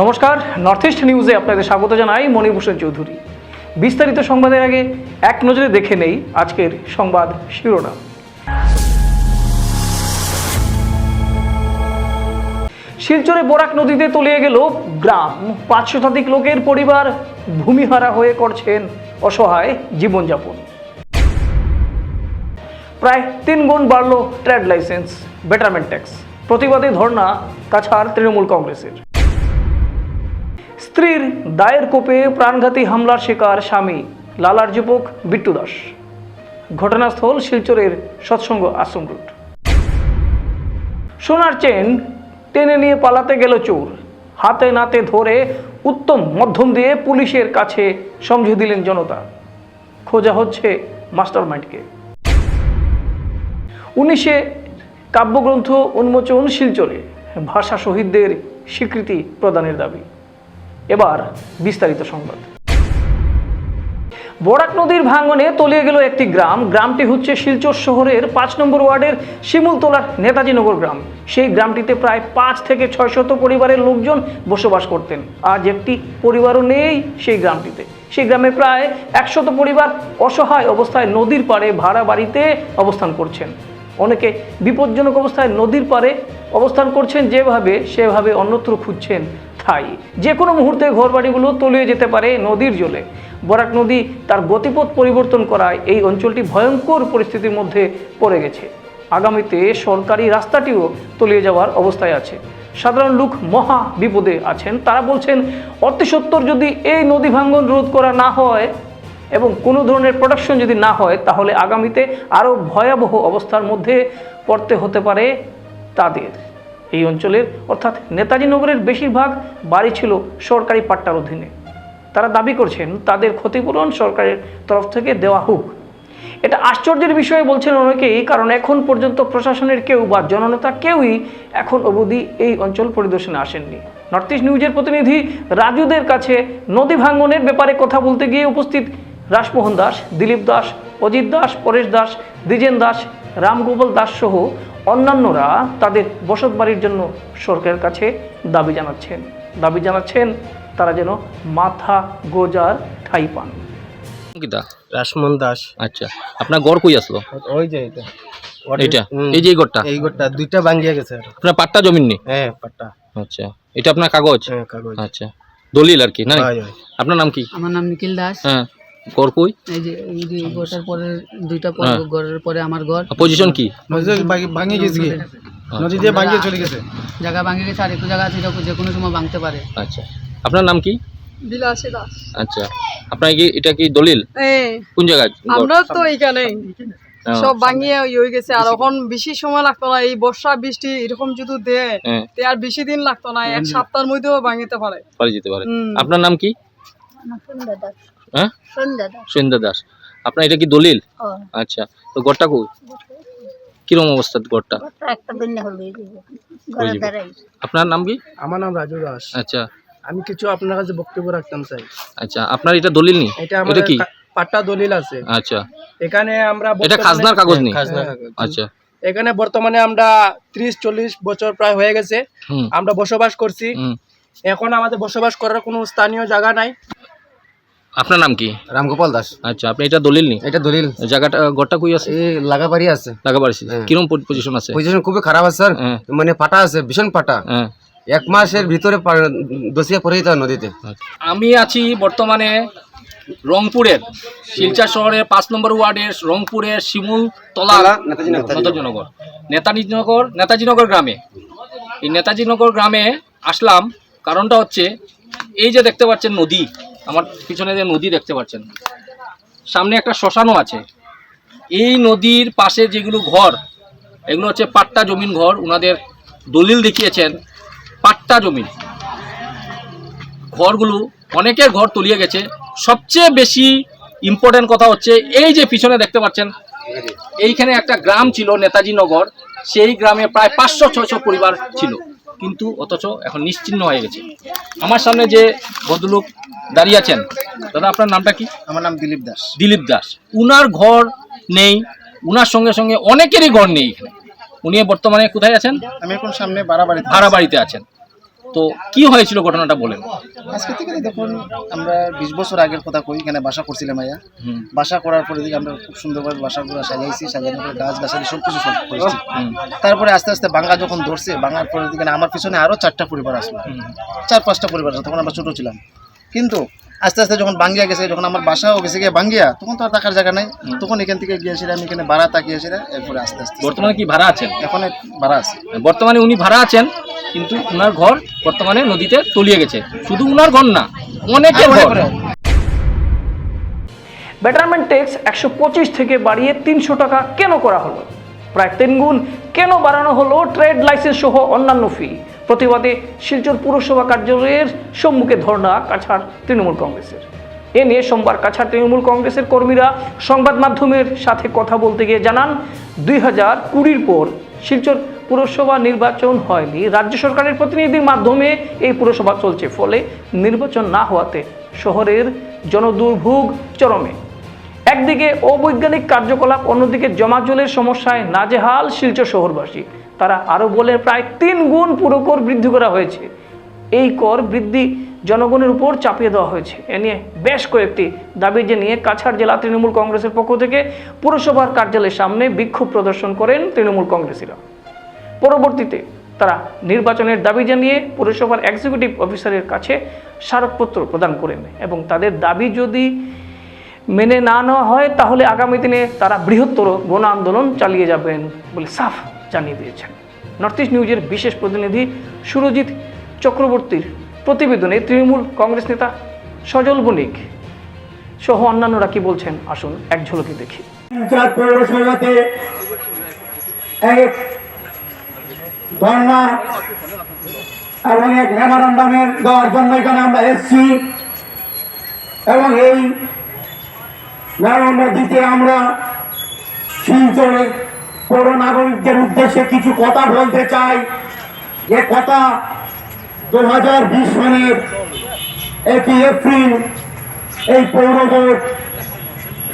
নমস্কার north east নিউজে আপনাদের স্বাগত জানাই মণিভূষণ চৌধুরী। বিস্তারিত সংবাদের আগে এক নজরে দেখে নেই আজকের সংবাদ শিরোনাম। শিলচরে বরাক নদীতে তলিয়ে গেল গ্রাম। পাঁচ শতাধিক লোকের পরিবার ভূমিহারা হয়ে করছেন অসহায় জীবনযাপন। প্রায় তিন গুণ বাড়ল ট্রেড লাইসেন্স, বেটারমেন্ট ট্যাক্স। প্রতিবাদে ধর্ণা কাছাড় তৃণমূল কংগ্রেসের। স্ত্রীর দায়ের কোপে প্রাণঘাতী হামলার শিকার স্বামী। লালার যুবক বিট্টু দাস। ঘটনাস্থল শিলচরের সৎসঙ্গ আশ্রম রুট সোনার চেন টেনে নিয়ে পালাতে গেল চোর। হাতে নাতে ধরে উত্তম মধ্যম দিয়ে পুলিশের কাছে সমঝে দিলেন জনতা। খোঁজা হচ্ছে মাস্টার মাইন্ডকে উনিশে কাব্যগ্রন্থ উন্মোচন শিলচরে। ভাষা শহীদদের স্বীকৃতি প্রদানের দাবি। এবার বিস্তারিত সংবাদ। বরাক নদীর ভাঙনে তলিয়ে গেল একটি গ্রাম। গ্রামটি হচ্ছে শিলচর শহরের পাঁচ নম্বর ওয়ার্ডের শিমুলতলার নেতাজিনগর গ্রাম। সেই গ্রামটিতে প্রায় পাঁচ থেকে ছয় শত পরিবারের লোকজন বসবাস করতেন। আজ একটি পরিবারও নেই সেই গ্রামটিতে। সেই গ্রামে প্রায় একশত পরিবার অসহায় অবস্থায় নদীর পাড়ে ভাড়া বাড়িতে অবস্থান করছেন। অনেকে বিপজ্জনক অবস্থায় নদীর পাড়ে অবস্থান করছেন, যেভাবে সেভাবে অন্যত্র খুঁজছেন ঠাই যে কোনো মুহূর্তে ঘরবাড়িগুলো তলিয়ে যেতে পারে নদীর জলে। বরাক নদী তার গতিপথ পরিবর্তন করায় এই অঞ্চলটি ভয়ঙ্কর পরিস্থিতির মধ্যে পড়ে গেছে। আগামীতে সরকারি রাস্তাটিও তলিয়ে যাওয়ার অবস্থায় আছে। সাধারণ লোক মহা বিপদে আছেন। তারা বলছেন অতি সত্তর যদি এই নদী ভাঙ্গন রোধ করা না হয় এবং কোনো ধরনের প্রোডাকশন যদি না হয়, তাহলে আগামীতে আরও ভয়াবহ অবস্থার মধ্যে পড়তে হতে পারে তাদের। এই অঞ্চলের, অর্থাৎ নেতাজি নগরের বেশিরভাগ বাড়ি ছিল সরকারি পাট্টার অধীনে। তারা দাবি করছেন তাদের ক্ষতিপূরণ সরকারের তরফ থেকে দেওয়া হোক। এটা আশ্চর্যের বিষয়ে বলছেন অনেকেই, কারণ এখন পর্যন্ত প্রশাসনের কেউ বা জননেতা কেউই এখন অবধি এই অঞ্চল পরিদর্শনে আসেননি। নর্থ ইস্ট নিউজের প্রতিনিধি রাজুদের কাছে নদী ভাঙ্গনের ব্যাপারে কথা বলতে গিয়ে উপস্থিত রাসমোহন দাস, দিলীপ দাস, অজিত দাস, পরেশ দাস, দ্বিজেন দাস, রামগোপাল দাস সহ অন্যান্যরা তাদের বসত বাড়ির জন্য সরকারের কাছে দাবি জানাচ্ছেন। দাবি জানাচ্ছেন তারা যেন মাথা গোজার ঠাই পান। কিতা রাসমন দাস। আচ্ছা। আপনার গড় কই আসলো? ওই যে এটা এইটা? এই যে এই গড়টা এই গোটা দুইটা ভাঙ্গিয়া গেছে আপনার পাট্টা জমিন নি? হ্যাঁ পাট্টা। আচ্ছা। এটা আপনার কাগজ? হ্যাঁ কাগজ। আচ্ছা। দলিল আর কি না। আপনার নাম কি? আমার নাম নিখিল দাস। হ্যাঁ। কই? এই যে এই যে ঘরটার পরে দুইটা পরে হ্যাঁ। ঘরের পরে আমার ঘর। পজিশন কি? নদী দিয়ে ভাঙি- ভাঙি গেছে কি? নদী দিয়ে ভাঙিয়ে চলে গেছে? জায়গা ভাঙে গেছে আর একটু জায়গা আছে এটা যে কোনো সময় ভাঙতে পারে। আচ্ছা। আপনার নাম কি? বিলাসী দাস আচ্ছা। আপনার কি এটা কি দলিল? এই কোন জায়গায় আমরা তো এইখানে। হ্যাঁ। সব ভাঙিয়ে হয়ে গেছে আর এখন বেশি সময় লাগতো না এই বর্ষা বৃষ্টি এরকম যদি দেয় হ্যাঁ। তে আর বেশি দিন লাগতো না এক সপ্তাহের মধ্যেও ভাঙিতে পারে। পারে যেতে পারে। হুম। আপনার নাম কি? হ্যাঁ? সন্ধ্যা দাস। আপনার এটা কি দলিল? আচ্ছা তো গড়টা কই? কিরম অবস্থা গড়টা? আপনার নাম কি? আমার নাম রাজু দাস। আচ্ছা। আমি কিছু আপনার কাছে বক্তব্য রাখতাম চাই আচ্ছা আপনার এটা দলিল নি? এটা কি? পাট্টা দলিল আছে। আচ্ছা। এখানে আমরা এটা বর্তমানে- খাজনার কাগজ নি? হ্যাঁ, আচ্ছা। এখানে বর্তমানে আমরা ত্রিশ চল্লিশ বছর প্রায় হয়ে গেছে। আমরা বসবাস করছি। এখন আমাদের বসবাস করার কোনো স্থানীয় জায়গা নাই। আপনার নাম কি? রামগোপাল দাস। আচ্ছা আপনি এটা দলিল নি? এটা দলিল। জায়গাটা গড়টা কই আছে? এই লাগাবাড়ি আছে। লাগা পারছি হ্যাঁ। কিরম পজিশন আছে? পজিশন খুবই খারাপ আছে স্যার। হ্যাঁ। মানে পাটা আছে ভীষণ পাটা হ্যাঁ। এক মাসের ভিতরে দোষিয়া পড়ে যেতে নদীতে। আমি আছি বর্তমানে রংপুরের শিলচর শহরের পাঁচ নম্বর ওয়ার্ডের রংপুরের শিমুল তলা নেতাজিনগর নেতাজিনগর নেতাজিনগর গ্রামে। এই নেতাজিনগর গ্রামে আসলাম কারণটা হচ্ছে এই যে দেখতে পাচ্ছেন নদী আমার পিছনে যে নদী দেখতে পাচ্ছেন, সামনে একটা শ্মশানও আছে। এই নদীর পাশে যেগুলো ঘর, এগুলো হচ্ছে পাট্টা জমিন ঘর ওনাদের দলিল দেখিয়েছেন, পাট্টা জমিন ঘরগুলো, অনেকের ঘর তলিয়ে গেছে। সবচেয়ে বেশি ইম্পর্টেন্ট কথা হচ্ছে, এই যে পিছনে দেখতে পাচ্ছেন, এইখানে একটা গ্রাম ছিল, নেতাজি নগর। সেই গ্রামে প্রায় পাঁচশো, ছয়শো পরিবার ছিল। কিন্তু অথচ এখন নিশ্চিন্ন হয়ে গেছে। আমার সামনে যে ভদ্রলোক দাঁড়িয়ে আছেন দাদা আপনার নামটা কি? আমার নাম দিলীপ দাস। দিলীপ দাস। উনার ঘর নেই উনার সঙ্গে সঙ্গে অনেকেরই ঘর নেই এখানে। উনি বর্তমানে কোথায় আছেন? আমি এখন সামনে বাড়াবাড়ি ভাড়া বাড়িতে আছেন। তো কি হয়েছিল ঘটনাটা বলেন? আজকে থেকে দেখুন আমরা বিশ বছর আগের কথা কই এখানে বাসা করছিলাম আয়া বাসা করার পরে দিকে আমরা খুব সুন্দরভাবে বাসাগুলো সাজাইছি সাজানোর পরে গাছ গাছালি সব কিছু সব করেছি তারপরে আস্তে আস্তে বাঙ্গা যখন ধরছে বাঙ্গার পরে দিকে আমার পিছনে আরও চারটা পরিবার আসলো। চার পাঁচটা পরিবার আসলো তখন আমরা ছোটো ছিলাম। কিন্তু আস্তে আস্তে যখন বাঙ্গিয়া গেছে যখন আমার বাসাও গেছে গিয়ে বাঙ্গিয়া তখন তো আর থাকার জায়গা নাই। তখন এখান থেকে গিয়েছিলাম আমি এখানে ভাড়া তাকিয়েছিলাম এরপরে আস্তে আস্তে। বর্তমানে কি ভাড়া আছেন? এখন ভাড়া আছে। বর্তমানে উনি ভাড়া আছেন কিন্তু উনার ঘর বর্তমানে নদীতে তলিয়ে গেছে। শুধু উনার ঘর না অনেকের ঘর। বেটারমেন্ট ট্যাক্স একশো পঁচিশ থেকে বাড়িয়ে তিনশো টাকা কেন করা হলো? প্রায় তিন গুণ কেন বাড়ানো হলো? ট্রেড লাইসেন্স সহ অন্যান্য ফি প্রতিবাদে শিলচর পুরসভা কার্যালয়ের সম্মুখে ধর্ণা কাছাড় তৃণমূল কংগ্রেসের। এ নিয়ে সোমবার কাছাড় তৃণমূল কংগ্রেসের কর্মীরা সংবাদ মাধ্যমের সাথে কথা বলতে গিয়ে জানান, দুই হাজার কুড়ির পর শিলচর পুরসভা নির্বাচন হয়নি। রাজ্য সরকারের প্রতিনিধির মাধ্যমে এই পুরসভা চলছে, ফলে নির্বাচন না হওয়াতে শহরের জনদুর্ভোগ চরমে। একদিকে অবৈজ্ঞানিক কার্যকলাপ, অন্যদিকে জমাজলের সমস্যায় নাজেহাল শিলচর শহরবাসী। তারা আরও বলে প্রায় তিন গুণ পুরো কর বৃদ্ধি করা হয়েছে। এই কর বৃদ্ধি জনগণের উপর চাপিয়ে দেওয়া হয়েছে। এ নিয়ে বেশ কয়েকটি দাবি জানিয়ে কাছাড় জেলা তৃণমূল কংগ্রেসের পক্ষ থেকে পুরসভার কার্যালয়ের সামনে বিক্ষোভ প্রদর্শন করেন তৃণমূল কংগ্রেসীরা। পরবর্তীতে তারা নির্বাচনের দাবি জানিয়ে পুরসভার এক্সিকিউটিভ অফিসারের কাছে স্মারকপত্র প্রদান করেন এবং তাদের দাবি যদি মেনে না নেওয়া হয়, তাহলে আগামী দিনে তারা বৃহত্তর গণ আন্দোলন চালিয়ে যাবেন বলে সাফ জানিয়ে দিয়েছেন। নর্থ ইস্ট নিউজের বিশেষ প্রতিনিধি সুরজিৎ চক্রবর্তীর প্রতিবেদনে তৃণমূল কংগ্রেস নেতা সজল বণিক সহ অন্যান্যরা কি বলছেন? আসুন এক ঝলকে দেখি। এক ধর্ণা এবং এক মেমোরান্ডামের দেওয়ার জন্য এখানে আমরা এসেছি এবং এই মেমোরান্ডাম দিতে আমরা শিলচরের পৌর নাগরিকদের উদ্দেশ্যে কিছু কথা বলতে চাই। যে কথা দু হাজার বিশ সনের একই এপ্রিল, এই পৌর বোর্ড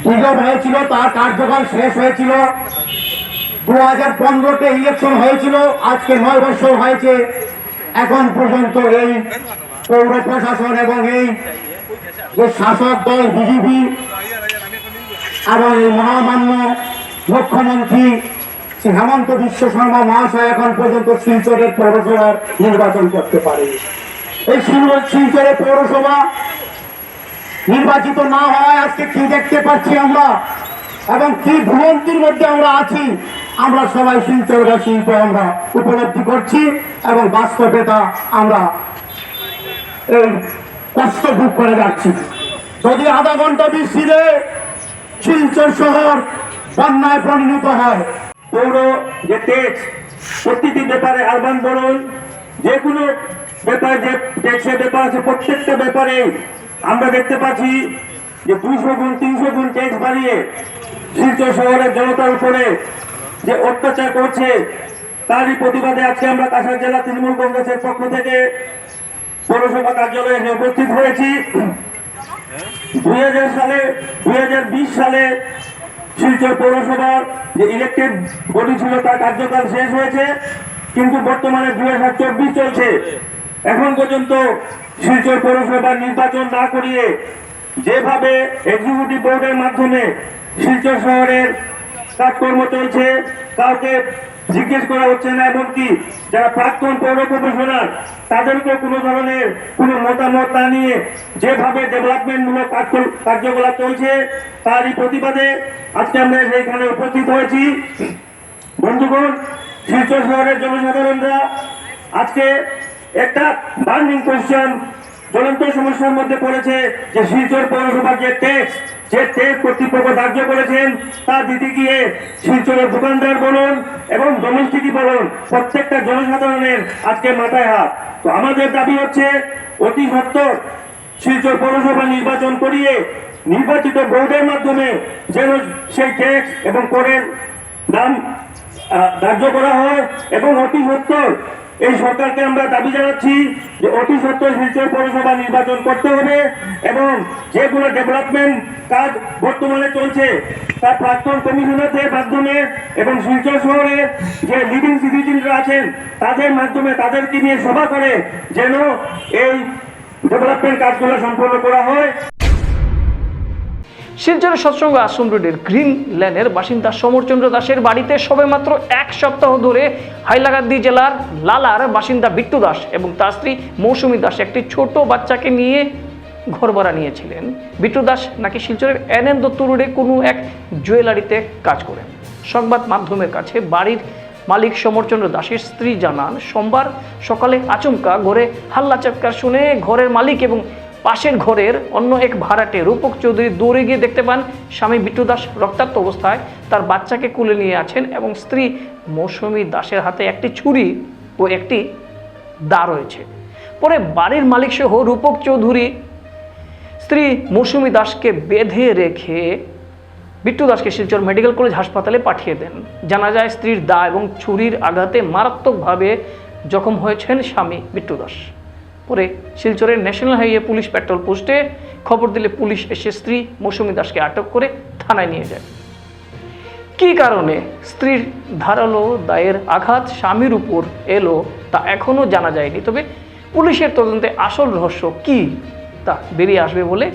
সুযোগ হয়েছিল, তার কার্যকাল শেষ হয়েছিল। দু হাজার পনেরোতে ইলেকশন হয়েছিল, আজকে নয় বছর হয়েছে, এখন পর্যন্ত এই পৌর প্রশাসন এবং এই যে শাসক দল বিজেপি এবং এই মহামান্য মুখ্যমন্ত্রী হেমন্ত বিশ্ব শর্মা মহাশয় এখন পর্যন্ত শিলচরের পৌরসভার নির্বাচন করতে পারে। এই শিল- শিলচরের পৌরসভা নির্বাচিত না হওয়ায় আজকে কি দেখতে পাচ্ছি আমরা? এবং কি ভ্রমন্তির মধ্যে আমরা আছি? আমরা সবাই শিলচরবাসী তো আমরা উপলব্ধি করছি এবং বাস্তবতা আমরা এই কষ্ট ভোগ করে যাচ্ছি। যদি আধা ঘণ্টা বৃষ্টিতে শিলচর শহর বন্যায় পরিণত হয়। পৌর যে ট্যাক্স, প্রতিটি ব্যাপারে আরবান বলুন। যে কোনো ব্যাপারে যে ট্যাক্সের ব্যাপার আছে, প্রত্যেকটা ব্যাপারে আমরা দেখতে পাচ্ছি যে দুইশো গুণ, তিনশো গুণ ট্যাক্স বাড়িয়ে শিলচর শহরের জনতার উপরে যে অত্যাচার করছে, তারই প্রতিবাদে আজকে আমরা কাছাড় জেলা তৃণমূল কংগ্রেসের পক্ষ থেকে পৌরসভা কার্যালয়ে এসে উপস্থিত হয়েছি। দুই হাজার সালে, দুই হাজার বিশ সালে শিলচর পৌরসভার যে ইলেকটেড বডি ছিল তার কার্যকাল শেষ হয়েছে, কিন্তু বর্তমানে দু হাজার চব্বিশ চলছে। এখন পর্যন্ত শিলচর পৌরসভার নির্বাচন না করিয়ে যেভাবে এক্সিকিউটিভ বোর্ডের মাধ্যমে শিলচর শহরের কাজকর্ম চলছে, কাউকে জিজ্ঞেস করা হচ্ছে না, এমনকি যারা প্রাক্তন পৌর কমিশনার তাদেরকে কোনো ধরনের কোনো মতামত না নিয়ে যেভাবে ডেভেলপমেন্টমূলক কার্য- কার্যকলাপ চলছে, তারই প্রতিবাদে আজকে আমরা সেইখানে উপস্থিত হয়েছি। বন্ধুগণ শিলচর শহরের জনসাধারণরা, আজকে একটা বার্নিং কোয়েশ্চেন জ্বলন্ত সমস্যার মধ্যে পড়েছে যে শিলচর পৌরসভার যে ট্যাক্স যে ট্যাক্স কর্তৃপক্ষ ধার্য করেছেন তা দিতে গিয়ে শিলচরের দোকানদার বলুন এবং ডোমেস্টিকই বলুন, প্রত্যেকটা জনসাধারণের আজকে মাথায় হাত। তো আমাদের দাবি হচ্ছে, অতি সত্তর শিলচর পৌরসভা নির্বাচন করিয়ে নির্বাচিত বোর্ডের মাধ্যমে যেন সেই ট্যাক্স এবং করের দাম ধার্য করা হয় এবং অতি সত্তর এই সরকারকে আমরা দাবি জানাচ্ছি যে অতি সত্ত্বর শিলচর পৌরসভা নির্বাচন করতে হবে এবং যেগুলো ডেভেলপমেন্ট কাজ বর্তমানে চলছে, তার প্রাক্তন কমিশনারদের মাধ্যমে এবং শিলচর শহরে যে লিডিং সিটিজেনরা আছেন, তাদের মাধ্যমে তাদেরকে নিয়ে সভা করে যেন এই ডেভেলপমেন্ট কাজগুলো সম্পন্ন করা হয়। শিলচরের সৎসঙ্গ আশ্রম রোডের গ্রিন ল্যানের বাসিন্দা সমরচন্দ্র দাসের বাড়িতে সবেমাত্র এক সপ্তাহ ধরে হাইলাকান্দি জেলার লালার বাসিন্দা বিট্টু দাস এবং তার স্ত্রী মৌসুমী দাস একটি ছোট বাচ্চাকে নিয়ে ঘর ভাড়া নিয়েছিলেন। বিট্টু দাস নাকি শিলচরের এন এন দত্ত রোডে কোনো এক জুয়েলারিতে কাজ করেন। সংবাদ মাধ্যমের কাছে বাড়ির মালিক সমরচন্দ্র দাসের স্ত্রী জানান, সোমবার সকালে আচমকা ঘরে হাল্লা চাপকার শুনে ঘরের মালিক এবং পাশের ঘরের অন্য এক ভাড়াটে রূপক চৌধুরী দৌড়ে গিয়ে দেখতে পান স্বামী বিট্টু দাস রক্তাক্ত অবস্থায়। তার বাচ্চাকে কুলে নিয়ে আছেন এবং স্ত্রী মৌসুমী দাসের হাতে একটি ছুরি ও একটি দা রয়েছে। পরে বাড়ির মালিক সহ রূপক চৌধুরী স্ত্রী মৌসুমী দাসকে বেঁধে রেখে বিট্টু দাসকে শিলচর মেডিকেল কলেজ হাসপাতালে পাঠিয়ে দেন। জানা যায় স্ত্রীর দা এবং ছুরির আঘাতে মারাত্মকভাবে জখম হয়েছেন স্বামী বিট্টু দাস। পরে শিলচরের ন্যাশনাল হাইওয়ে পুলিশ পেট্রোল পোস্টে খবর দিলে পুলিশ এসে স্ত্রী মৌসুমী দাসকে আটক করে থানায় নিয়ে যায়। কী কারণে স্ত্রীর ধারালো দায়ের আঘাত স্বামীর উপর এলো তা এখনও জানা যায়নি, তবে পুলিশের তদন্তে আসল রহস্য কি তা বেরিয়ে আসবে বলে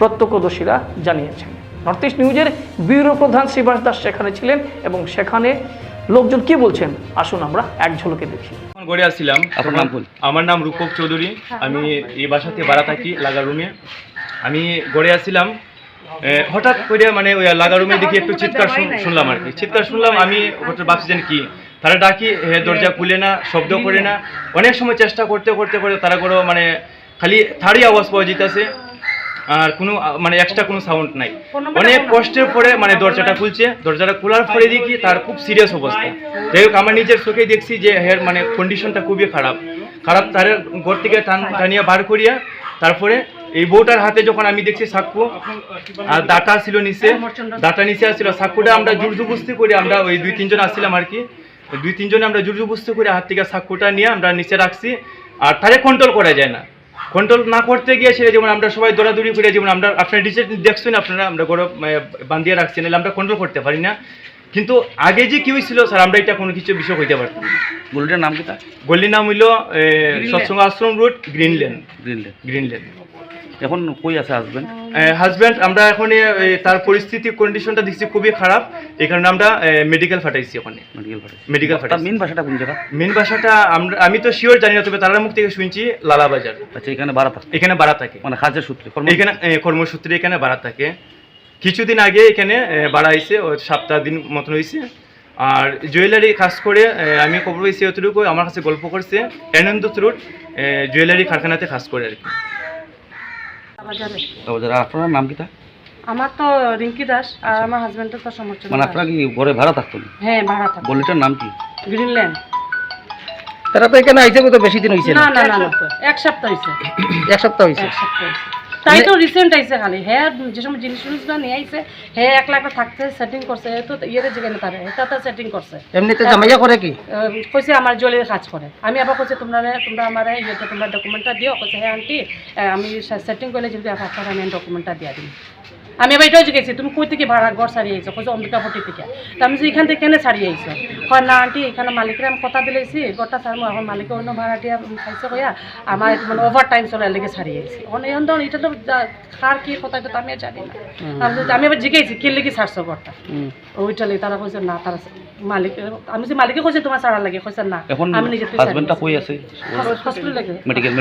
প্রত্যক্ষদর্শীরা জানিয়েছেন। নর্থ ইস্ট নিউজের ব্যুরো প্রধান শ্রীবাস দাস সেখানে ছিলেন এবং সেখানে লোকজন কি বলছেন? আসুন আমরা এক ঝলকে দেখি। গড়ে আসছিলাম। আপনার নাম বলুন। আমার নাম রূপক চৌধুরী। আমি এই বাসাতে ভাড়া থাকি লাগা রুমে। আমি গড়ে আসছিলাম হঠাৎ করে মানে ওই লাগা রুমে দেখি একটু চিৎকার শুন- শুনলাম আর কি। চিৎকার শুনলাম আমি হঠাৎ ভাবছিলেন কি। তারা ডাকি হে দরজা খুলে না শব্দ করে না। অনেক সময় চেষ্টা করতে করতে করতে তারা কোনো মানে খালি থারি আওয়াজ পাওয়া যেতেছে। আর কোনো মানে এক্সট্রা কোনো সাউন্ড নাই। অনেক কষ্টের পরে মানে দরজাটা খুলছে। দরজাটা খোলার পরে দেখি তার খুব সিরিয়াস অবস্থা। যাই হোক আমার নিজের চোখে দেখছি যে হের মানে কন্ডিশনটা খুবই খারাপ। খারাপ তার ঘর থেকে টান টানিয়া বার করিয়া তারপরে এই বউটার হাতে যখন আমি দেখছি সাক্ষু আর দাটা ছিল নিচে দাটা নিচে আসছিল। সাক্ষুটা আমরা জোর জবস্তি করে আমরা ওই দুই তিনজন আসছিলাম আর কি। দুই তিনজনে আমরা জোর জবস্তি করে হাত থেকে সাক্ষুটা নিয়ে আমরা নিচে রাখছি। আর তারে কন্ট্রোল করা যায় না। কন্ট্রোল না করতে গিয়েছিলে যেমন আমরা সবাই দৌড়াদৌড়ি করে যেমন আমরা আপনার ডিসে দেখছেন আপনারা আমরা গরম বান্ধিয়ে রাখছি নাহলে আমরা কন্ট্রোল করতে পারি না। কিন্তু আগে যে কি হয়েছিল স্যার আমরা এটা কোনো কিছু বিষয় হইতে পারতাম না। গলিটার নাম কি তা গলির নাম হইল Satsang Ashram road Greenland Greenland Greenland এখন কই আছে হাজবেন্ড হাজব্যান্ড আমরা এখন তার পরিস্থিতি কন্ডিশনটা দেখছি খুবই খারাপ। এই কারণে আমরা মেডিকেল ফাটাইছি ওখানে মেডিকেল ফাটে মেডিকেল ফাটাইছি মেন ভাষাটা কোন জায়গা? মেন ভাষাটা আমরা আমি তো শিওর জানি না তবে তার মুখ থেকে শুনছি লালা বাজার আচ্ছা এখানে বাড়া থাকে। এখানে বাড়া থাকে। মানে কাজের সূত্রে এখানে কর্মসূত্রে এখানে বাড়া থাকে। কিছুদিন আগে এখানে বাড়া হয়েছে সপ্তাহ দিন মতন হয়েছে আর জুয়েলারি কাজ করে আমি খবর হয়েছি অতটুকু আমার কাছে গল্প করছে আনন্দ রোড জুয়েলারি কারখানাতে কাজ করে আর কি। আপনার নাম কি তা? আমার তো রিঙ্কি দাস আর আমার হাজবেন্ডের তো সমর্থন মানে আপনারা কি ঘরে ভাড়া হ্যাঁ ভাড়া থাকে গলিটার নাম কি? গ্রিনল্যান্ড তারা তো এখানে বেশি দিন হয়েছে না? না এক সপ্তাহ এক সপ্তাহ হয়েছে এক সপ্তাহ হয়েছে তাই তো রিসেন্ট আইছে খালি। হ্যাঁ যে সময় জিনিস টিনিসগুলো নিয়ে আইছে হ্যাঁ এক লাখ থাকতে সেটিং করছে তো ইয়ের যেখানে তারে তাতে সেটিং করছে। এমনিতে জামাইয়া করে কি? কইছে আমার জলের কাজ করে। আমি আবার কইছে তোমরা তোমরা আমার ইয়েতে তোমরা ডকুমেন্টটা দিও। কইছে হ্যাঁ আন্টি আমি সেটিং করলে যদি আপনার আমি ডকুমেন্টটা দিয়ে দিই আমি এবার এটাও জিজ্ঞেছি তুমি কই থেকে ভাড়া ঘর ছাড়িয়ে আইছো? কইছে অম্বিকাপট্টি থেকে। তা আমি যে এখান থেকে কেন ছাড়িয়ে আইছো? হয় না আন্টি এখানে মালিকের আমি কথা দিলেছি ঘরটা ছাড়বো এখন মালিকের অন্য ভাড়াটিয়া খাইছে কইয়া আমার মানে ওভার টাইম চলার লেগে ছাড়িয়ে আইছি। অনেক এখন ধরুন এটা তো কার কি কথা এটা তো আমি আর জানি না। আমি আমি এবার জিজ্ঞেছি কে লেগে ছাড়ছো ঘরটা? ওইটা লেগে তারা কইছে না তারা মালিক আমি যে মালিকে কইছে তোমার ছাড়া লাগে। কইছে না আমি নিজে হাজবেন্ডটা কই আছে? হসপিটাল লাগে মেডিকেল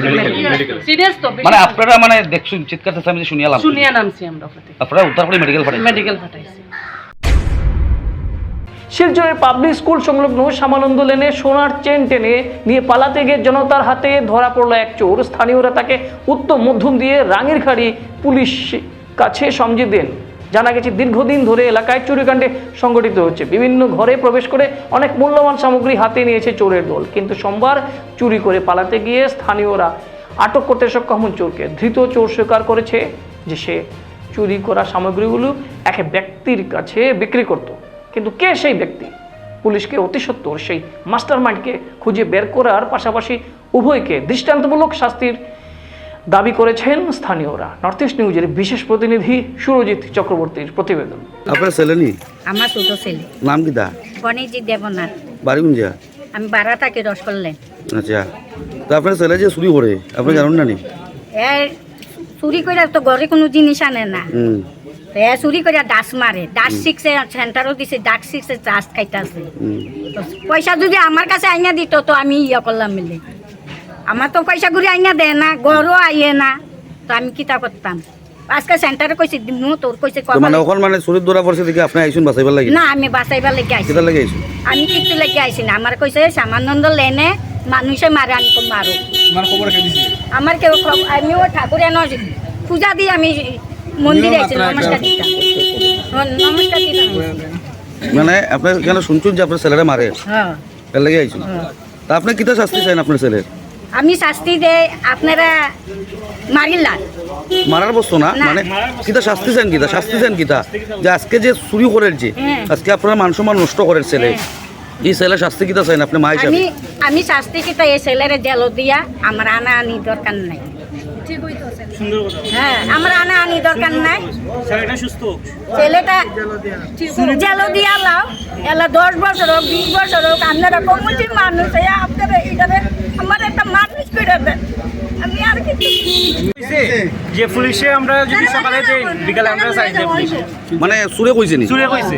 মেডিকেল সিরিয়াস তো মানে আপনারা মানে দেখছুন চিৎকার আমি শুনিয়ালাম শুনিয়া নামছি আমরা থেকে উদ্ধার করে মেডিকেল ফাটে মেডিকেল পাঠাইছি। শিলচরের পাবলিক স্কুল সংলগ্ন শ্যামানন্দ লেনে সোনার চেন টেনে নিয়ে পালাতে গিয়ে জনতার হাতে ধরা পড়ল এক চোর। স্থানীয়রা তাকে উত্তম মধ্যম দিয়ে রাঙের খাড়ি পুলিশ কাছে সমঝে দেন। জানা গেছে দীর্ঘদিন ধরে এলাকায় চুরিকাণ্ডে সংগঠিত হচ্ছে। বিভিন্ন ঘরে প্রবেশ করে অনেক মূল্যবান সামগ্রী হাতে নিয়েছে চোরের দল। কিন্তু সোমবার চুরি করে পালাতে গিয়ে স্থানীয়রা আটক করতে সক্ষম হন চোরকে। ধৃত চোর স্বীকার করেছে যে সে চুরি করা সামগ্রীগুলো এক ব্যক্তির কাছে বিক্রি করত। কিন্তু কে সেই ব্যক্তি? পুলিশকে অতি সত্বর সেই মাস্টার মাইন্ডকে খুঁজে বের করার পাশাপাশি উভয়কে দৃষ্টান্তমূলক শাস্তির দাবি করেছেন স্থানীয়রা। নর্থ ইস্ট নিউজের বিশেষ প্রতিনিধি সুরজিৎ চক্রবর্তীর প্রতিবেদন। আপনার ছেলে নি? আমার ছোট ছেলে। নাম কি দা গণেশজি দেবনাথ। বাড়ি কোন যা আমি বাড়া থাকি রস করলেন আচ্ছা। তো আপনার ছেলে যে চুরি করে আপনি জানেন না নি? চুরি করে তো ঘরে কোনো জিনিস আনে না। এ চুরি করে ডাস মারে ডাস শিখছে সেন্টারও দিছে ডাক শিখছে চাষ খাইতেছে। তো পয়সা যদি আমার কাছে আইনা দিত তো আমি ইয়ে করলাম মিলে। আমার তো পয়সা ঘুরে আইনা দেয় না ঘরও আইয়ে না তো আমি কিতা করতাম? আজকে সেন্টারে কইছে দিমু তোর কইছে তো মানে ওখান মানে পড়ছে দেখে আপনি আইসুন বাঁচাইবার লাগে? না আমি বাঁচাইবার লেগে আইছি। কেটার লাগে আইসুন? আমি কিছু লেগে আইছি না। আমার কইছে সামানন্দ লেনে মানুষে মারে আমি কই মারো আমার কেউ খব- আমি ও ঠাকুর এনে পূজা দিয়ে আমি মন্দিরে আইছি নমস্কার দিতাম নমস্কার দিতাম মানে আপনি কেন শুনছুন যে আপনার ছেলেরা মারে? হ্যাঁ। লাগে তা আপনি কিতা শাস্তি চাইন আপনার ছেলের? আমি শাস্তি দে আপনারা মারিলাম মারার বস্তু না। মানে কিতা শাস্তি চান কিতা? শাস্তি চান কিতা? যে আজকে যে চুরি করেন যে হ্যাঁ। আজকে আপনার মান সম্মান নষ্ট করেন ছেলে। এই ছেলে শাস্তি কিতা চাইন আপনি মা হিসাবে আমি আমি শাস্তি কিতা এই ছেলেরে জেল দিয়া আমার আনা আনি দরকার নাই। হ্যাঁ আমার আনা আনি দরকার নাই। ছেলেটা জেল দিয়া লাও। এলা দশ বছর হোক বিশ বছর হোক আপনারা কমিটির মানুষ আপনারা করে দেন আমি আর কিছু যে পুলিশে আমরা যদি সকালে যাই বিকালে আমরা চাই যে মানে চুরে কইছে নি? চুরে কইছে।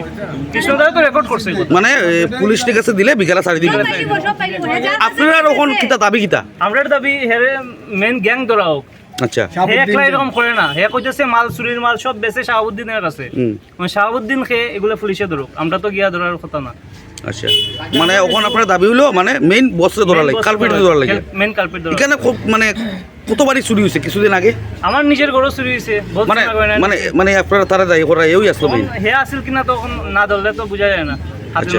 কৃষ্ণদায় তো রেকর্ড করছে মানে পুলিশ ঠিক আছে দিলে বিকালে ছাড়ি দিবেন আপনারা ওখান কিতা দাবি কিতা? আমরার দাবি হেরে মেন গ্যাং ধরা হোক। আচ্ছা। হে একলা এরকম করে না। হে কইতেছে মাল চুরির মাল সব বেচে শাহাবুদ্দিনের কাছে মানে শাহাবুদ্দিন খেয়ে এগুলো পুলিশে ধরুক। আমরা তো গিয়া ধরার কথা না। আচ্ছা। মানে ওখানে আপনার দাবি হলো মানে মেইন বসরে ধরা লাগে কালপিটে ধরা লাগে। মেন কালপিট ধরা এখানে খুব মানে কতবারই চুরি হয়েছে? কিছুদিন আগে? আমার নিজের ঘরও চুরি হয়েছে মানে মানে মানে আপনারা তারা দায়ী করা এও আসলো মেইন হে আসিল কিনা তখন না ধরলে তো বোঝা যায় না। আচ্ছা।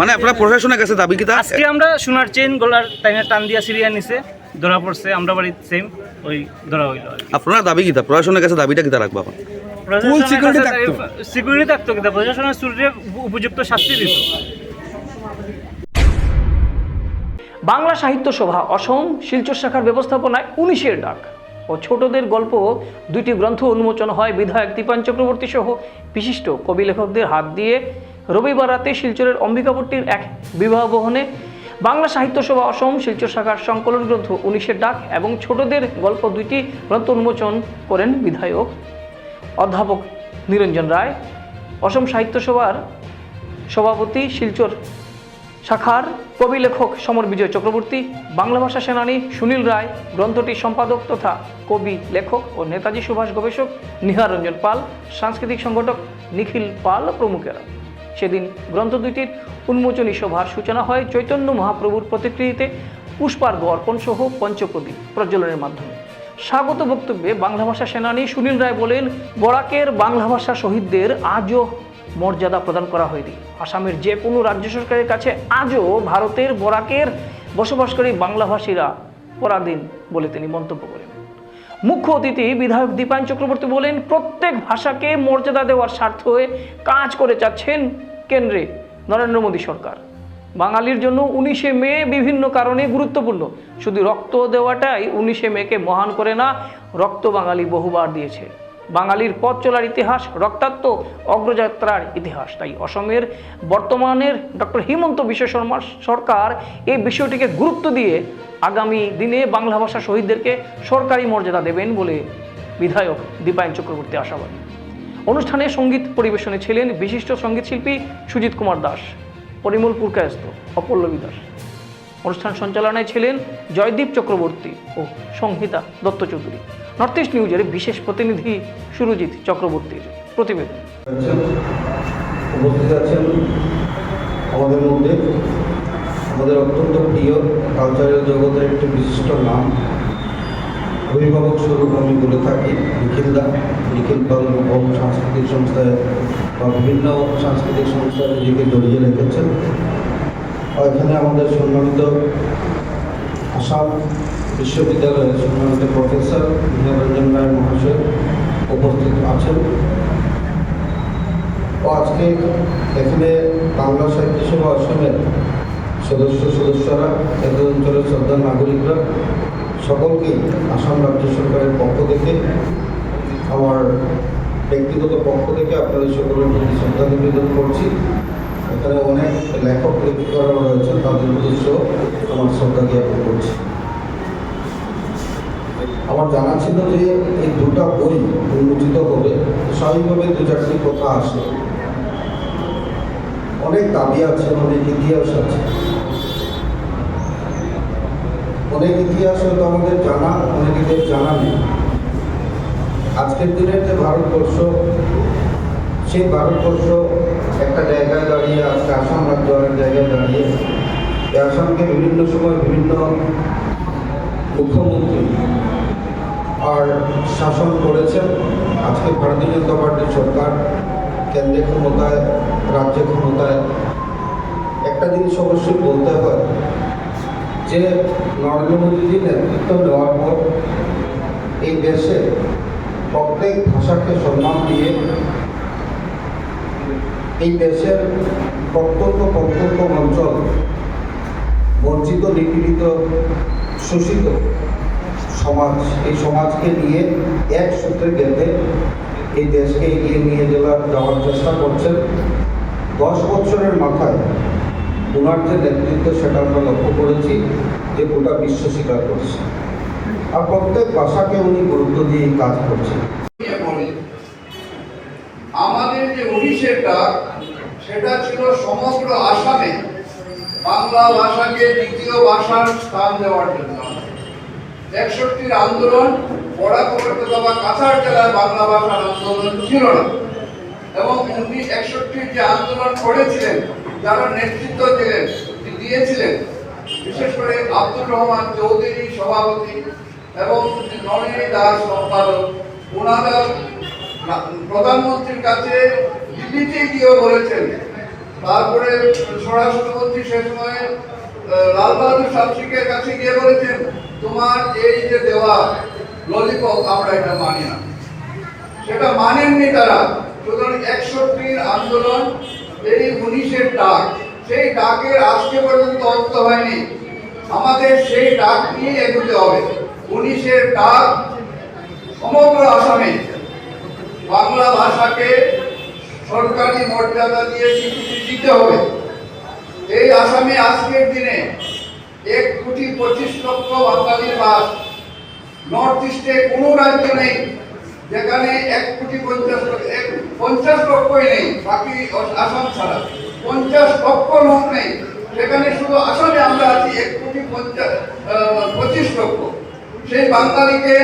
মানে আপনারা প্রশাসনের কাছে দাবি কিতা আজকে আমরা সোনার চেইন গলার টাইমে টান দিয়া সিরিয়া নিছে ধরা পড়ছে আমরা বাড়ির সেম ওই ধরা হইল আপনারা দাবি কিতা প্রশাসনের কাছে দাবিটা কিতা রাখবা এখন? সিকিউরিটি থাকতো। কিন্তু প্রশাসনের উপযুক্ত শাস্তি দিত। বাংলা সাহিত্য সভা, অসম শিলচর শাখার ব্যবস্থাপনায় উনিশের ডাক ও ছোটদের গল্প দুইটি গ্রন্থ উন্মোচন হয় বিধায়ক দীপান চক্রবর্তী সহ বিশিষ্ট কবি লেখকদের হাত দিয়ে। রবিবার রাতে শিলচরের অম্বিকাপট্টির এক বিবাহ বহনে বাংলা সাহিত্য সভা, অসম শিলচর শাখার সংকলন গ্রন্থ উনিশের ডাক এবং ছোটদের গল্প দুইটি গ্রন্থ উন্মোচন করেন বিধায়ক অধ্যাপক নিরঞ্জন রায়। অসম সাহিত্য সভার সভাপতি শিলচর শাখার কবি লেখক সমর বিজয় চক্রবর্তী, বাংলা ভাষা সেনানী সুনীল রায় গ্রন্থটির সম্পাদক তথা কবি লেখক ও নেতাজি সুভাষ গবেষক নিহার রঞ্জন পাল, সাংস্কৃতিক সংগঠক নিখিল পাল প্রমুখেরা। সেদিন গ্রন্থ দুইটির উন্মোচনী সভার সূচনা হয় চৈতন্য মহাপ্রভুর প্রতিকৃতিতে পুষ্পার্ঘ অর্পণ সহ পঞ্চপ্রদীপ প্রজ্বলনের মাধ্যমে। স্বাগত বক্তব্যে বাংলা ভাষা সেনানী সুনীল রায় বলেন, বরাকের বাংলা ভাষা শহীদদের আজও মর্যাদা প্রদান করা হয়নি। আসামের যে কোনো রাজ্য সরকারের কাছে আজও ভারতের বরাকের বসবাসকারী বাংলাভাষীরা পরাধীন বলে তিনি মন্তব্য করেন। মুখ্য অতিথি বিধায়ক দীপায়ন চক্রবর্তী বলেন, প্রত্যেক ভাষাকে মর্যাদা দেওয়ার স্বার্থে কাজ করে যাচ্ছেন কেন্দ্রে নরেন্দ্র মোদী সরকার। বাঙালির জন্য উনিশে মে বিভিন্ন কারণে গুরুত্বপূর্ণ। শুধু রক্ত দেওয়াটাই উনিশে মেকে মহান করে না, রক্ত বাঙালি বহুবার দিয়েছে। বাঙালির পথ চলার ইতিহাস, রক্তাক্ত অগ্রযাত্রার ইতিহাস। তাই অসমের বর্তমানের ডক্টর হিমন্ত বিশ্ব শর্মা সরকার এই বিষয়টিকে গুরুত্ব দিয়ে আগামী দিনে বাংলা ভাষা শহীদদেরকে সরকারি মর্যাদা দেবেন বলে বিধায়ক দীপায়ন চক্রবর্তী আশাবাদী। অনুষ্ঠানে সংগীত পরিবেশনে ছিলেন বিশিষ্ট সঙ্গীতশিল্পী সুজিত কুমার দাস, পরিমল পুরকায়স্ত অপল্লবী দাস অনুষ্ঠান সঞ্চালনায় ছিলেন জয়দীপ চক্রবর্তী ও সংহিতা দত্ত চৌধুরী নর্থ ইস্ট নিউজের বিশেষ প্রতিনিধি সুরজিৎ চক্রবর্তীর প্রতিবেদন। উপস্থিত আছেন আমাদের মধ্যে। আমাদের অত্যন্ত প্রিয় কালচারাল জগতের একটি বিশিষ্ট নাম। অভিভাবক স্বরূপ আমি বলে থাকি নিখিলদা নিখিল পাল সাংস্কৃতিক সংস্থায় বা বিভিন্ন সাংস্কৃতিক সংস্থায় নিজেকে জড়িয়ে রেখেছেন। এখানে আমাদের সম্মানিত আসাম বিশ্ববিদ্যালয়ের সম্মানিত প্রফেসর নিহারঞ্জন রায় মহাশয় উপস্থিত আছেন। ও আজকে এখানে বাংলা সাহিত্য সভা আসামের সদস্য সদস্যরা এত অঞ্চলের শ্রদ্ধা নাগরিকরা, সকলকে আসাম রাজ্য সরকারের পক্ষ থেকে, আমার ব্যক্তিগত পক্ষ থেকে আপনাদের সকলের প্রতি শ্রদ্ধা নিবেদন করছি। এখানে অনেক লেখক লেখিকারা রয়েছেন, তাদের উদ্দেশ্য আমার শ্রদ্ধা জ্ঞাপন করছি। আমার জানা ছিল যে এই দুটা বই উন্মোচিত হবে স্বাভাবিকভাবে দু চারটি কথা আসে অনেক দাবি আছে, অনেক ইতিহাস আছে। অনেক ইতিহাস হয়তো আমাদের জানা অনেকেদের জানা নেই। আজকের দিনের যে ভারতবর্ষ, সেই ভারতবর্ষ একটা জায়গায় দাঁড়িয়ে আজকে আসাম রাজ্য অনেক জায়গায় দাঁড়িয়ে এই আসামকে বিভিন্ন সময় বিভিন্ন মুখ্যমন্ত্রী আর শাসন করেছেন। আজকে ভারতীয় জনতা পার্টির সরকার কেন্দ্রে ক্ষমতায়, রাজ্যে ক্ষমতায়। একটা জিনিস অবশ্যই বলতে হয় যে, নরেন্দ্র মোদীজি নেতৃত্ব নেওয়ার পর এই দেশে প্রত্যেক ভাষাকে সম্মান দিয়ে এই দেশের প্রত্যন্ত প্রত্যন্ত অঞ্চল বঞ্চিত, নিপীড়িত, শোষিত সমাজ, এই সমাজকে নিয়ে এক সূত্রে গেঁথে এই দেশকে এগিয়ে নিয়ে যাওয়ার যাওয়ার চেষ্টা করছেন। দশ বছরের মাথায় ওনার যে নেতৃত্ব সেটা আমরা লক্ষ্য করেছি যে গোটা বিশ্ব স্বীকার করছে। আর প্রত্যেক ভাষাকে উনি গুরুত্ব দিয়ে কাজ করছেন। আমাদের যে ডাক সেটা ছিল সমগ্র আসামে বাংলা ভাষাকে দ্বিতীয় ভাষার স্থান দেওয়ার জন্য। একষট্টির আন্দোলন পড়াকবর্ততা বা কাছাড় জেলায় বাংলা ভাষার আন্দোলন ছিল না। এবং উনি একষট্টির যে আন্দোলন করেছিলেন, যারা নেতৃত্ব দিলেন দিয়েছিলেন, বিশেষ করে আব্দুর রহমান চৌধুরী সভাপতি এবং নলিনী দাস সম্পাদক ওনারা প্রধানমন্ত্রীর কাছে দিল্লিতে গিয়েও বলেছেন। তারপরে স্বরাষ্ট্রমন্ত্রী সে সময় লাল বাহাদুর কাছে গিয়ে বলেছেন, তোমার এই যে দেওয়া ললিপপ আমরা এটা মানি না। সেটা মানেননি তারা। সুতরাং একষট্টির আন্দোলন, এই উনিশের ডাক, সেই ডাকের আজকে পর্যন্ত অন্ত হয়নি। আমাদের সেই ডাক নিয়ে এগোতে হবে। উনিশের ডাক সমগ্র আসামে বাংলা ভাষাকে সরকারি মর্যাদা দিয়ে স্বীকৃতি দিতে হবে। এই আসামে আজকের দিনে এক কোটি পঁচিশ লক্ষ বাঙালির বাস নর্থ ইস্টে কোনো রাজ্য নেই, যেখানে এক কোটি পঞ্চাশ এক পঞ্চাশ লক্ষই নেই, বাকি আসাম ছাড়া। পঞ্চাশ লক্ষ লোক নেই, সেখানে শুধু আসামে আমরা আছি, এক কোটি পঞ্চাশ পঁচিশ লক্ষ। সেই বাঙালিকে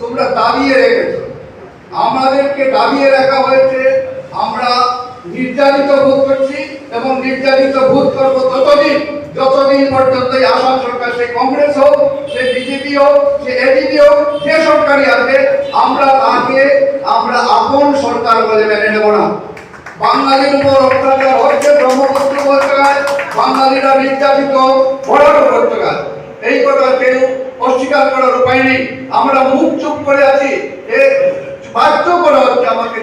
তোমরা দাবিয়ে রেখেছো। দাবিয়ে রাখা হয়েছে। আমরা নির্যাতিত ভোট করছি এবং নির্যাতিত ভোট করব ততদিন যতদিন পর্যন্ত এই আসাম সরকার, সে কংগ্রেস হোক, সে বিজেপি হোক, সে এডিপি হোক যে সরকারই আসবে। আমরা তাকে, আমরা আপন সরকার বলে মেনে নেব না। বাঙালির উপর অত্যাচার হচ্ছে ব্রহ্মপুত্র উপত্যকায়। বাঙালিরা নির্যাতিত বড় উপত্যকায়। এই কথা কেউ অস্বীকার করার উপায় নেই। আমরা মুখ চুপ করে আছি। বাধ্য করা হচ্ছে আমাকে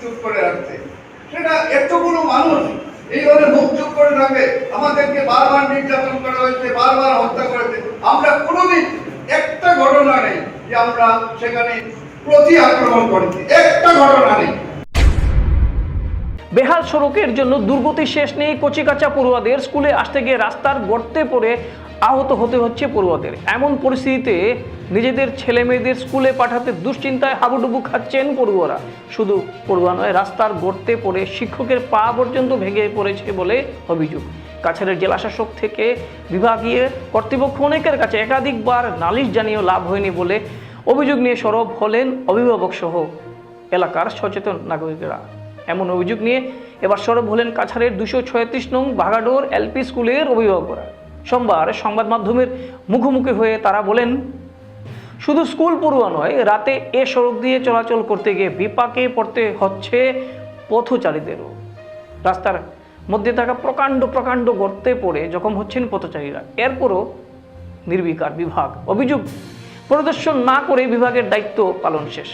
চুপ করে রাখতে। সেটা এতগুলো মানুষ এইভাবে মুখ চুপ করে থাকে আমাদেরকে বারবার নির্যাতন করা হয়েছে, বারবার হত্যা করেছে আমরা কোনোদিন একটা ঘটনা নেই যে আমরা সেখানে প্রতি আক্রমণ করেছি। একটা ঘটনা নেই। বেহাল সড়কের জন্য দুর্গতি শেষ নেই কচিকাচা পড়ুয়াদের। স্কুলে আসতে গিয়ে রাস্তার গর্তে পড়ে আহত হতে হচ্ছে পড়ুয়াদের। এমন পরিস্থিতিতে নিজেদের ছেলে মেয়েদের স্কুলে পাঠাতে দুশ্চিন্তায় হাবুডুবু খাচ্ছেন পড়ুয়ারা। শুধু পড়ুয়া নয়, রাস্তার গর্তে পড়ে শিক্ষকের পা পর্যন্ত ভেঙে পড়েছে বলে অভিযোগ। কাছাড়ের জেলাশাসক থেকে বিভাগীয় কর্তৃপক্ষ অনেকের কাছে একাধিকবার নালিশ জানিয়েও লাভ হয়নি বলে অভিযোগ নিয়ে সরব হলেন অভিভাবক সহ এলাকার সচেতন নাগরিকরা। এমন অভিযোগ নিয়ে এবার সরব হলেন কাছাড়ের দুশো ছয়ত্রিশ নং ভাগাডোর এলপি স্কুলের অভিভাবকরা। সোমবার সংবাদ মাধ্যমের মুখোমুখি হয়ে তারা বলেন শুধু স্কুল পড়ুয়া নয়, রাতে এ সড়ক দিয়ে চলাচল করতে গিয়ে বিপাকে পড়তে হচ্ছে পথচারীদেরও। রাস্তার মধ্যে থাকা প্রকাণ্ড প্রকাণ্ড গর্তে পড়ে জখম হচ্ছেন পথচারীরা। এরপরও নির্বিকার বিভাগ। অভিযোগ, প্রদর্শন না করে বিভাগের দায়িত্ব পালন শেষ।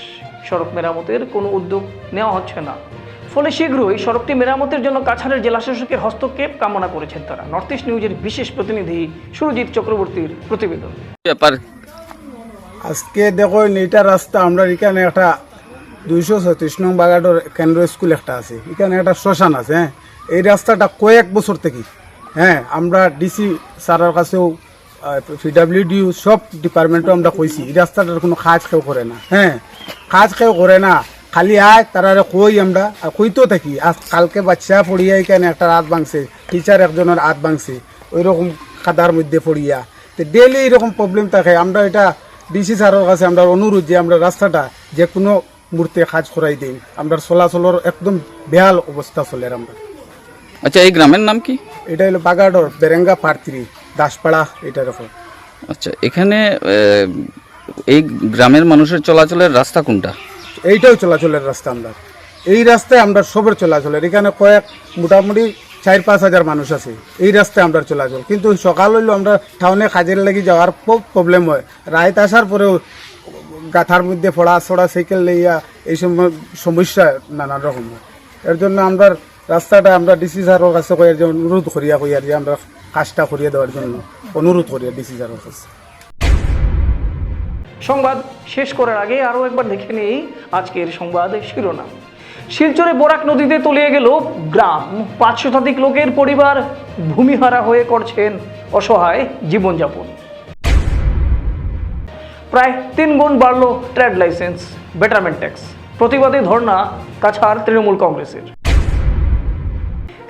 সড়ক মেরামতের কোনো উদ্যোগ নেওয়া হচ্ছে না। ফলে শীঘ্রই সড়কটি মেরামতের জন্য কাছাড়ের জেলাশাসকের হস্তক্ষেপ কামনা করেছেন তারা। নর্থ ইস্ট নিউজের বিশেষ প্রতিনিধি সুরজিৎ চক্রবর্তীর প্রতিবেদন। ব্যাপার আজকে দেখো এইটা রাস্তা আমরা এখানে একটা দুইশো ছত্রিশ নং বাগাডোর কেন্দ্র স্কুল একটা আছে। এখানে একটা শ্মশান আছে হ্যাঁ এই রাস্তাটা কয়েক বছর থেকে হ্যাঁ আমরা ডিসি স্যারের কাছেও পিডাব্লিউডিউ সব ডিপার্টমেন্টও আমরা কইছি, এই রাস্তাটার কোনো কাজ কেউ করে না হ্যাঁ কাজ কেউ করে না, খালি আয় তারা কই আমরা, আর কইতেও থাকি, আজ কালকে বাচ্চা পড়িয়া এখানে একটা রাত ভাঙছে টিচার একজনের হাত ভাঙছে, ওইরকম খাদার মধ্যে পড়িয়া। তো ডেলি এরকম প্রবলেম থাকে, আমরা এটা ডিসি স্যারের কাছে আমরা অনুরোধ যে আমরা রাস্তাটা যে কোনো মুহূর্তে কাজ করাই দিন আমরা চলাচলের একদম বেহাল অবস্থা চলে আমরা। আচ্ছা এই গ্রামের নাম কি? এটা হলো বাগাডর বেরেঙ্গা পার্থিরি দাসপাড়া এটার ওপর আচ্ছা এখানে এই গ্রামের মানুষের চলাচলের রাস্তা কোনটা? এইটাও চলাচলের রাস্তা আমরা। এই রাস্তায় আমরা সবের চলাচলের এখানে কয়েক মোটামুটি চার, পাঁচ হাজার মানুষ আছে। এই রাস্তায় আমরা চলাচল কিন্তু সকাল হইলেও আমরা টাউনে কাজের লাগি যাওয়ার খুব প্রবলেম হয়। রাইত আসার পরেও গাথার মধ্যে পড়া ছড়া সাইকেল লইয়া এই সময় সমস্যা নানান রকম হয়। এর জন্য আমরা রাস্তাটা আমরা ডিসি স্যারের কাছে কয়ার যে অনুরোধ করিয়া কইয়ার যে আমরা কাজটা করিয়ে দেওয়ার জন্য অনুরোধ করিয়া ডিসি স্যারের কাছে। সংবাদ শেষ করার আগে আরও একবার দেখে নেই আজকের সংবাদ শিরোনাম। শিলচরে বরাক নদীতে তলিয়ে গেল গ্রাম। পাঁচ শতাধিক লোকের পরিবার ভূমিহারা হয়ে করছেন অসহায় জীবনযাপন। প্রায় তিন গুণ বাড়ল ট্রেড লাইসেন্স, বেটারমেন্ট ট্যাক্স। প্রতিবাদে ধর্ণা কাছাড় তৃণমূল কংগ্রেসের।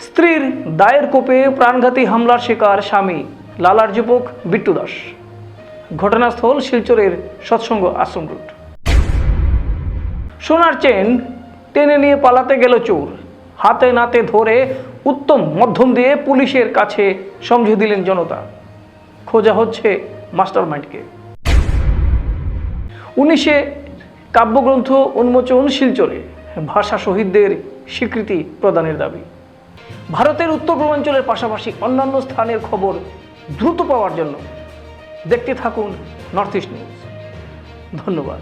স্ত্রীর দায়ের কোপে প্রাণঘাতী হামলার শিকার স্বামী, লালার যুবক বিট্টু দাস। ঘটনাস্থল শিলচরের সৎসঙ্গ আশ্রম রুট সোনার চেন টেনে নিয়ে পালাতে গেল চোর। হাতে নাতে ধরে উত্তম মধ্যম দিয়ে পুলিশের কাছে সমঝে দিলেন জনতা। খোঁজা হচ্ছে মাস্টার মাইন্ডকে উনিশে কাব্যগ্রন্থ উন্মোচন শিলচরে, ভাষা শহীদদের স্বীকৃতি প্রদানের দাবি। ভারতের উত্তর পূর্বাঞ্চলের পাশাপাশি অন্যান্য স্থানের খবর দ্রুত পাওয়ার জন্য। দেখতে থাকুন নর্থ ইস্ট নিউজ। ধন্যবাদ।